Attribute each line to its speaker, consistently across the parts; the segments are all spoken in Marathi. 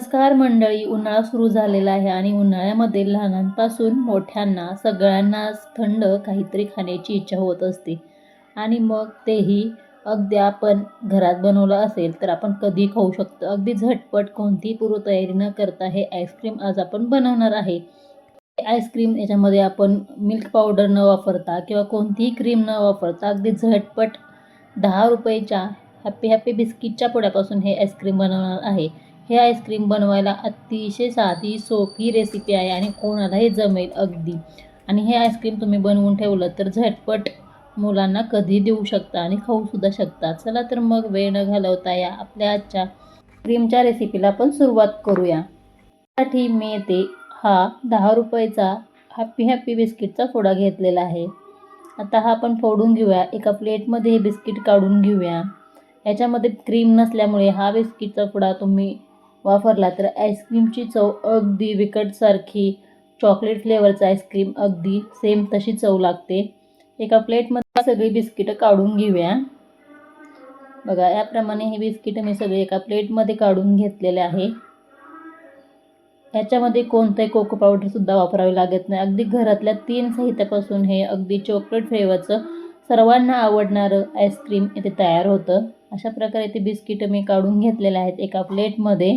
Speaker 1: नमस्कार मंडळी उन्हाळा सुरू झालेला आहे आणि उन्हाळ्यामध्ये लहानांपासून मोठ्यांना सगळ्यांनाच थंड काहीतरी खाण्याची इच्छा होत असते. आणि मग तेही अगदी आपण घरात बनवलं असेल तर आपण कधी खाऊ शकतो. अगदी झटपट कोणतीही पूर्वतयारी न करता हे आईस्क्रीम आज आपण बनवणार आहे. हे आईस्क्रीम याच्यामध्ये आपण मिल्क पावडर न वापरता किंवा कोणतीही क्रीम न वापरता अगदी झटपट दहा रुपयेच्या हॅपी हॅपी बिस्किटच्या पुड्यापासून हे आईस्क्रीम बनवणार आहे. हे आईस्क्रीम बनवायला अतिशय साधी सोपी रेसिपी आहे आणि कोणालाही जमेल अगदी. आणि हे आईस्क्रीम तुम्ही बनवून ठेवलं तर झटपट मुलांना कधी देऊ शकता आणि खाऊसुद्धा शकता. चला तर मग वेळ न घालवता या आपल्या आजच्या क्रीमच्या रेसिपीला आपण सुरुवात करूया. त्यासाठी मी येथे हा दहा रुपयाचा हॅपी हॅपी बिस्किटचा फोडा घेतलेला आहे. आता हा आपण फोडून घेऊया. एका प्लेटमध्ये हे बिस्किट काढून घेऊया. याच्यामध्ये क्रीम नसल्यामुळे हा बिस्किटचा फोडा तुम्ही वापरला तर आईस्क्रीमची चव अगदी विकटसारखी चॉकलेट फ्लेवरचं आईस्क्रीम अगदी सेम तशी चव लागते. एका प्लेटमध्ये सगळी बिस्किटं काढून घेऊया. बघा याप्रमाणे हे बिस्किटं मी सगळे एका प्लेटमध्ये काढून घेतलेले आहे. याच्यामध्ये कोणतंही कोको पावडरसुद्धा वापरावे लागत नाही. अगदी घरातल्या तीन साहित्यापासून हे अगदी चॉकलेट फ्लेवरचं सर्वांना आवडणारं आईस्क्रीम इथे तयार होतं. अशा प्रकारे ते बिस्किटं मी काढून घेतलेले आहेत एका प्लेटमध्ये.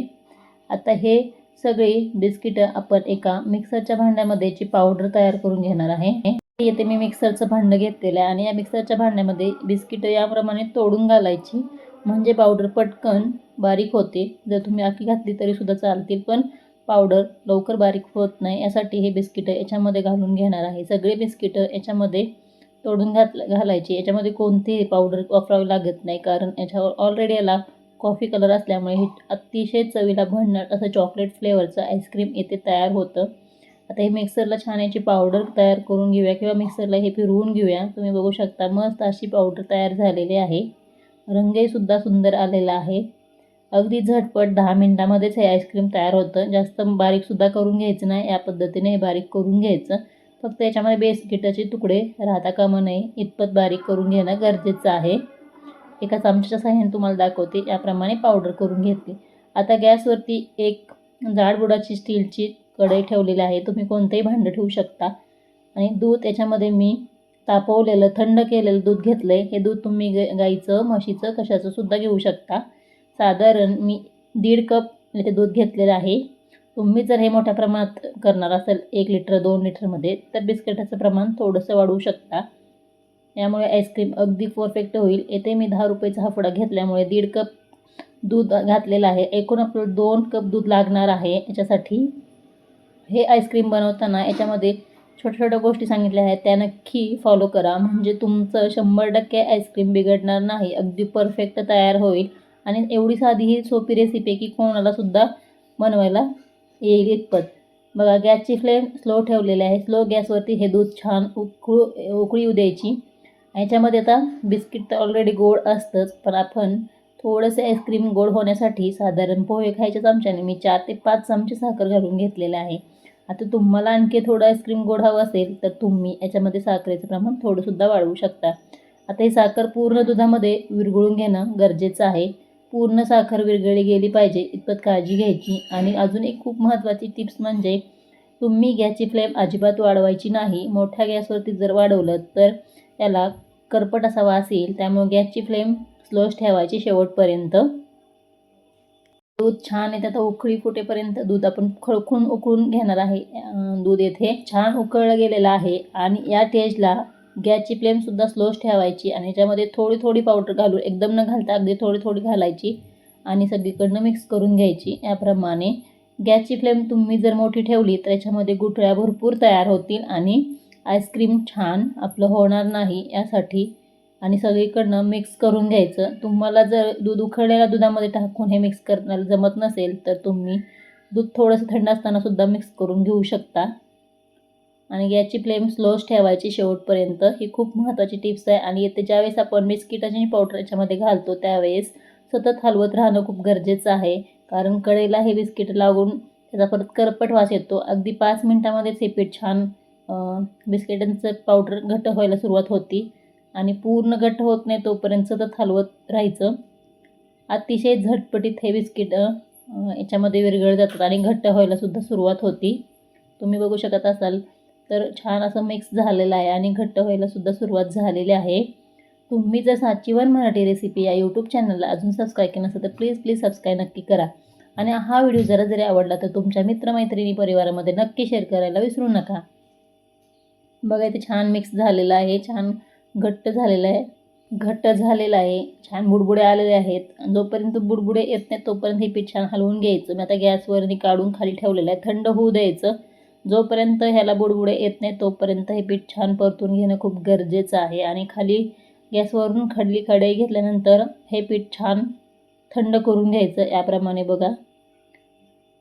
Speaker 1: आता हे सगळी बिस्किटं आपण एका मिक्सरच्या भांड्यामध्ये याची पावडर तयार करून घेणार आहे येथे मी मिक्सरचं भांडं घेतलेलं आहे. आणि या मिक्सरच्या भांड्यामध्ये बिस्किटं याप्रमाणे तोडून घालायची. म्हणजे पावडर पटकन बारीक होते. जर तुम्ही आखी घातली तरीसुद्धा चालतील पण पावडर लवकर बारीक होत नाही. यासाठी हे बिस्किटं याच्यामध्ये घालून घेणार आहे. सगळे बिस्किटं याच्यामध्ये तोडून घात घालायची. याच्यामध्ये कोणतेही पावडर वापरावे लागत नाही कारण याच्यावर ऑलरेडी याला कॉफी कलर असल्यामुळे हे अतिशय चवीला भन्नाट असं चॉकलेट फ्लेवरचं आईस्क्रीम येथे तयार होतं. आता हे मिक्सरला छान याची पावडर तयार करून घेऊया किंवा मिक्सरला हे फिरवून घेऊया. तुम्ही बघू शकता मस्त अशी पावडर तयार झालेली आहे. रंगहीसुद्धा सुंदर आलेला आहे. अगदी झटपट दहा मिनटामध्येच हे आईस्क्रीम तयार होतं. जास्त बारीकसुद्धा करून घ्यायचं नाही या पद्धतीने हे बारीक करून घ्यायचं. फक्त याच्यामध्ये बेस्किटाचे तुकडे राहता कामा नये इतपत बारीक करून घेणं गरजेचं आहे. एका चमच्याच्या साह्याने तुम्हाला दाखवते. याप्रमाणे पावडर करून घेतली. आता गॅसवरती एक जाडबुडाची स्टीलची कढई ठेवलेली आहे. तुम्ही कोणतंही भांडं ठेवू शकता. आणि दूध याच्यामध्ये मी तापवलेलं थंड केलेलं दूध घेतलं आहे हे दूध तुम्ही ग गाईचं म्हशीचं कशाचं सुद्धा घेऊ शकता. साधारण मी दीड कप इथे दूध घेतलेलं आहे. तुम्ही जर हे मोठ्या प्रमाणात करणार असेल एक लिटर दोन लिटरमध्ये तर बिस्किटाचं प्रमाण थोडंसं वाढवू शकता. यामुळे आईस्क्रीम अगदी परफेक्ट होईल. येथे मी दहा रुपयेचा हाफडा घेतल्यामुळे दीड कप दूध घातलेलं आहे. एकूण आपलं दोन कप दूध लागणार आहे. याच्यासाठी हे आईस्क्रीम बनवताना याच्यामध्ये छोट्या छोट्या गोष्टी सांगितल्या आहेत. त्या नक्की फॉलो करा. म्हणजे तुमचं शंभर टक्के आईस्क्रीम बिघडणार नाही. अगदी परफेक्ट तयार होईल. आणि एवढी साधी ही सोपी रेसिपी आहे की कोणालासुद्धा बनवायला येईल इतपत. बघा गॅसची फ्लेम स्लो ठेवलेली आहे. स्लो गॅसवरती हे दूध छान उकळू उकळी येऊ द्यायची. याच्यामध्ये आता बिस्किट तर ऑलरेडी गोड असतंच पण आपण थोडंसं आईस्क्रीम गोड होण्यासाठी साधारण पोहे खायच्या चमच्याने मी चार ते पाच चमचे साखर घालून घेतलेले आहे. आता तुम्हाला आणखी थोडं आईस्क्रीम गोड हवं असेल तर तुम्ही याच्यामध्ये साखरेचं प्रमाण थोडंसुद्धा वाढवू शकता. आता ही साखर पूर्ण दुधामध्ये विरघळून घेणं गरजेचं आहे. पूर्ण साखर विरघळली गेली पाहिजे इतपत काळजी घ्यायची. आणि अजून एक खूप महत्त्वाची टिप्स म्हणजे तुम्ही गॅसची फ्लेम अजिबात वाढवायची नाही. मोठ्या गॅसवरती जर वाढवलं तर त्याला करपट असा वास येईल त्यामुळे गॅसची फ्लेम स्लोच ठेवायची शेवटपर्यंत. दूध छान येते. आता उकळी फुटेपर्यंत दूध आपण खळखून उकळून घेणार आहे दूध येथे. छान उकळलं गेलेलं आहे आणि या टेजला गॅसची फ्लेमसुद्धा स्लोच ठेवायची आणि याच्यामध्ये थोडी थोडी पावडर घालून एकदम न घालता अगदी थोडी थोडी घालायची आणि सगळीकडनं मिक्स करून घ्यायची. याप्रमाणे गॅसची फ्लेम तुम्ही जर मोठी ठेवली तर याच्यामध्ये गुठळ्या भरपूर तयार होतील आणि आईस्क्रीम छान आपलं होणार नाही यासाठी. आणि सगळीकडनं मिक्स करून घ्यायचं. तुम्हाला जर दूध उखळलेल्या दुधामध्ये टाकून हे मिक्स करण्याला जमत नसेल तर तुम्ही दूध थोडंसं थंड असतानासुद्धा मिक्स करून घेऊ शकता. आणि गॅसची फ्लेम स्लोच ठेवायची शेवटपर्यंत. ही खूप महत्त्वाची टिप्स आहे. आणि येते ज्यावेळेस आपण बिस्किटाची पावडर याच्यामध्ये घालतो त्यावेळेस सतत हलवत राहणं खूप गरजेचं आहे. कारण कडेला हे बिस्किट लागून त्याचा परत करपट वास येतो. अगदी पाच मिनटामध्येच हे पीठ छान बिस्किटांचं पावडर घट्ट व्हायला सुरुवात होती आणि पूर्ण घट्ट होत नाही तोपर्यंत सतत हलवत राहायचं. अतिशय झटपटीत हे बिस्किट याच्यामध्ये विरघळ जातात आणि घट्ट व्हायला सुद्धा सुरुवात होती. तुम्ही बघू शकत असाल तर छान असं मिक्स झालेलं आहे आणि घट्ट व्हायला सुद्धा सुरुवात झालेली आहे. तुम्ही जर साचीवन मराठी रेसिपी या यूट्यूब चॅनलला अजून सबस्क्राईब केलं नसेल तर प्लीज प्लीज सबस्क्राईब नक्की करा. आणि हा व्हिडिओ जरा जरी आवडला तर तुमच्या मित्रमैत्रिणी परिवारामध्ये नक्की शेअर करायला विसरू नका. बघा इथे छान मिक्स झालेलं आहे छान घट्ट झालेलं आहे घट्ट झालेलं आहे छान बुडबुडे आलेले आहेत. जोपर्यंत बुडबुडे येत नाहीत तोपर्यंत हे पीठ छान हलवून घ्यायचं. मी आता गॅसवरनी काढून खाली ठेवलेलं आहे. थंड होऊ द्यायचं. जोपर्यंत ह्याला बुडबुडे येत नाही तोपर्यंत हे पीठ छान परतून घेणं खूप गरजेचं आहे. आणि खाली गॅसवरून खडली कढई घेतल्यानंतर हे पीठ छान थंड करून घ्यायचं याप्रमाणे बघा.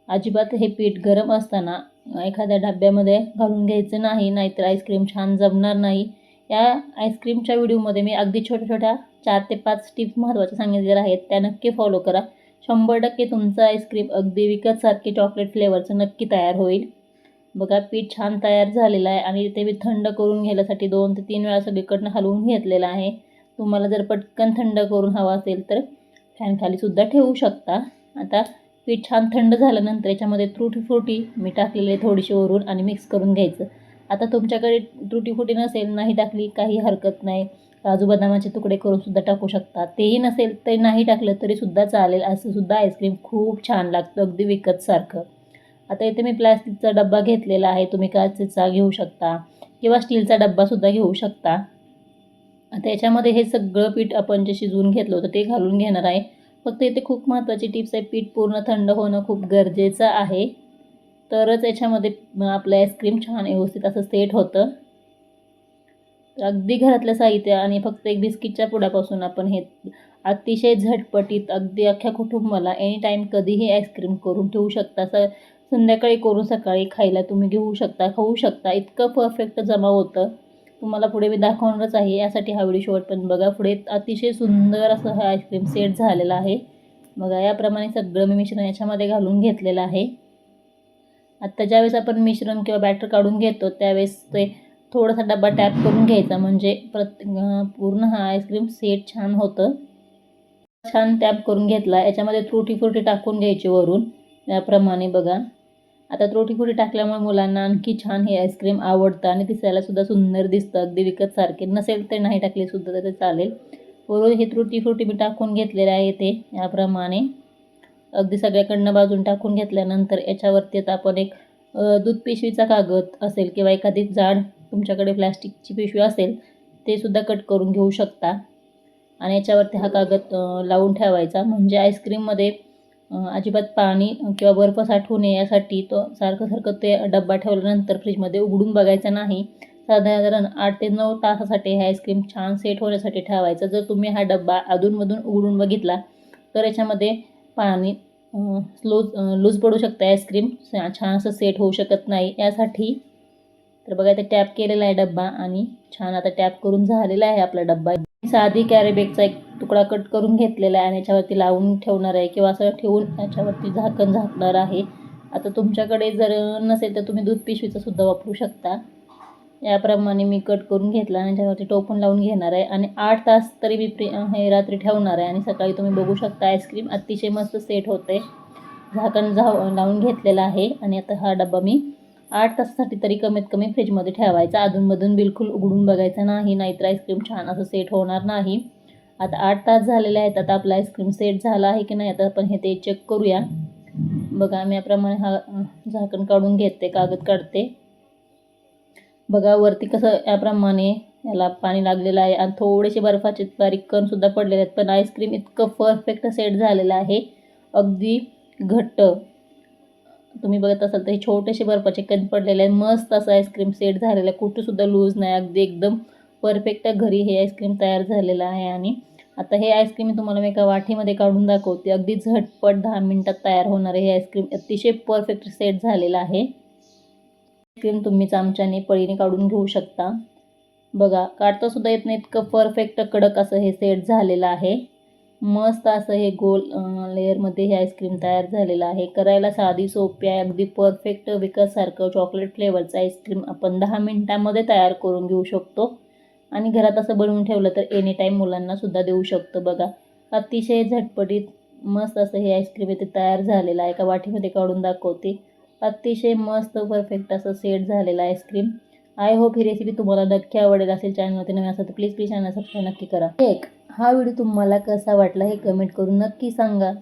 Speaker 1: अजिबात हे पीठ गरम असताना एखाद्या डब्यामध्ये घालून घ्यायचं नाही नाहीतर आईस्क्रीम छान जमणार नाही. या आईस्क्रीमच्या व्हिडिओमध्ये मी अगदी छोट्या छोट्या चार ते पाच टिप्स महत्त्वाच्या सांगितलेल्या आहेत. त्या नक्की फॉलो करा. शंभर टक्के तुमचं आईस्क्रीम अगदी विकतसारखे चॉकलेट फ्लेवरचं नक्की तयार होईल. बघा पीठ छान तयार झालेलं आहे आणि ते मी थंड करून घ्यायसाठी दोन ते तीन वेळा सगळीकडनं हलवून घेतलेलं आहे. तुम्हाला जर पटकन थंड करून हवा असेल तर फॅनखालीसुद्धा ठेवू शकता. आता पीठ छान थंड झाल्यानंतर याच्यामध्ये त्रुटी फ्रुटी मी टाकलेले थोडीशी वरून आणि मिक्स करून घ्यायचं. आता तुमच्याकडे त्रुटी फुटी नसेल नाही टाकली काही हरकत नाही. काजू बदामाचे तुकडे करूनसुद्धा टाकू शकता. तेही नसेल ते नाही टाकलं तरीसुद्धा चालेल. असं सुद्धा आईस्क्रीम खूप छान लागतं अगदी विकतसारखं. आता इथे मी प्लॅस्टिकचा डब्बा घेतलेला आहे. तुम्ही काचेचा घेऊ शकता किंवा स्टीलचा डब्बासुद्धा घेऊ शकता. आता याच्यामध्ये हे सगळं पीठ आपण जे शिजवून घेतलं होतं ते घालून घेणार आहे. फक्त इथे खूप महत्त्वाची टिप्स आहे. पीठ पूर्ण थंड होणं खूप गरजेचं आहे. तरच याच्यामध्ये आपलं आईस्क्रीम छान व्यवस्थित असं सेट होतं. अगदी घरातलं साहित्य आणि फक्त एक बिस्किटच्या पुड्यापासून आपण हे अतिशय झटपटीत अगदी अख्ख्या कुटुंबाला एनी टाईम कधीही आईस्क्रीम करून ठेवू शकता. असं संध्याकाळी करून सकाळी खायला तुम्ही घेऊ शकता खाऊ शकता. इतकं परफेक्ट जमा होतं. तुम्हाला पुढे मी दाखवणारच आहे. यासाठी हा व्हिडिओ शेवट पण बघा. पुढे अतिशय सुंदर असं हा आईस्क्रीम सेट झालेला आहे. बघा याप्रमाणे सगळं मी मिश्रण याच्यामध्ये घालून घेतलेलं आहे. आत्ता ज्यावेळेस आपण मिश्रण किंवा बॅटर काढून घेतो त्यावेळेस ते थोडासा डबा टॅप करून घ्यायचा. म्हणजे प्रत्येक पूर्ण हा आईस्क्रीम सेट छान होतं. छान टॅप करून घेतला. याच्यामध्ये त्रुटी फ्रुटी टाकून घ्यायची वरून. याप्रमाणे बघा. आता त्रुटीफुडी टाकल्यामुळे मुलांना आणखी छान हे आईस्क्रीम आवडतं आणि दिसायलासुद्धा सुंदर दिसतं. अगदी विकतसारखे नसेल तर नाही टाकले सुद्धा तर चालेल. वरून हे त्रुटी फ्रुटी मी टाकून घेतलेले आहे ते याप्रमाणे. अगदी सगळ्याकडनं बाजून टाकून घेतल्यानंतर याच्यावरती आता आपण एक दूध पिशवीचा कागद असेल किंवा एखादी जाड तुमच्याकडे प्लॅस्टिकची पिशवी असेल ते सुद्धा कट करून घेऊ शकता. आणि याच्यावरती हा कागद लावून ठेवायचा. म्हणजे आईस्क्रीममध्ये अजिबात पाणी किंवा बर्फ साठवू नये यासाठी तो सारखं सारखं ते डब्बा ठेवल्यानंतर फ्रीजमध्ये उघडून बघायचा नाही. साधारण आठ ते नऊ तासासाठी हे आईस्क्रीम छान सेट होण्यासाठी ठेवायचं. जर तुम्ही हा डब्बा अधूनमधून उघडून बघितला तर याच्यामध्ये पाणी स्लो लूज पडू शकतं. आईस्क्रीम छान असं सेट होऊ शकत नाही. यासाठी तर बघा ते टॅप केलेला आहे डब्बा आणि छान आता टॅप करून झालेला आहे आपला डब्बा. साधी कॅरीबॅगचा एक तुकडा कट करून घेतलेला आहे आणि याच्यावरती लावून ठेवणार आहे किंवा असं ठेवून याच्यावरती झाकण झाकणार आहे. आता तुमच्याकडे जर नसेल तर तुम्ही दूध पिशवीचा सुद्धा वापरू शकता. याप्रमाणे मी कट करून घेतला आणि याच्यावरती टोपण लावून घेणार आहे. आणि आठ तास तरी मी प्री हे रात्री ठेवणार आहे आणि सकाळी तुम्ही बघू शकता आईस्क्रीम अतिशय मस्त सेट होते झाकण झा लावून घेतलेलं आहे आणि आता हा डबा मी आठ तासासाठी तरी कमीत कमी फ्रीजमध्ये ठेवायचा. अधूनमधून बिलकुल उघडून बघायचं नाही नाहीतर आईस्क्रीम छान असं सेट होणार नाही. आता आठ तास झालेले आहेत आता आपला आईस्क्रीम सेट झाला आहे की नाही आता आपण हे ते चेक करूया. बघा मी याप्रमाणे हा झाकण काढून घेते कागद काढते. बघा वरती कसं याप्रमाणे याला पाणी लागलेलं आहे आणि थोडेसे बर्फाचे बारीक कणसुद्धा पडलेले आहेत पण आईस्क्रीम इतकं परफेक्ट सेट झालेलं आहे. अगदी घट्ट. तुम्ही बघत असाल तर हे छोटेसे बर्फाचे कण पडलेले आहे मस्त असं आईस्क्रीम सेट झालेलं आहे. कुठंसुद्धा लूज नाही. अगदी एकदम परफेक्ट घरी हे आईस्क्रीम तयार झालेलं आहे आणि आता हे आईस्क्रीम मी तुम्हाला मी एका वाटीमध्ये काढून दाखवते. अगदी झटपट दहा मिनटात तयार होणारे हे आईस्क्रीम अतिशय परफेक्ट सेट झालेलं आहे. आईस्क्रीम तुम्ही चमच्याने पळीने काढून घेऊ शकता. बघा काढतासुद्धा येत नाही. इतकं परफेक्ट कडक असं हे सेट झालेलं आहे. मस्त असं हे गोल लेअरमध्ये हे आईस्क्रीम तयार झालेलं आहे. करायला साधी सोपी आहे. अगदी परफेक्ट विकतसारखं चॉकलेट फ्लेवरचं आईस्क्रीम आपण दहा मिनटामध्ये तयार करून घेऊ शकतो. आणि घरात असं बनवून ठेवलं तर एनी टाईम मुलांनासुद्धा देऊ शकतो बघा. अतिशय झटपटीत मस्त असं हे आईस्क्रीम इथे तयार झालेलं आहे. एका वाटीमध्ये काढून दाखवते. अतिशय मस्त परफेक्ट असं सेट झालेलं आईस्क्रीम आय होप ही रेसिपी तुम्हाला नक्की आवडेल असेल चॅनलवरती नवीन असेल तर प्लीज प्लीज चॅनल सबस्क्राईब नक्की करा. एक हा व्हिडिओ तुम्हाला कसा वाटला हे कमेंट करून नक्की सांगा.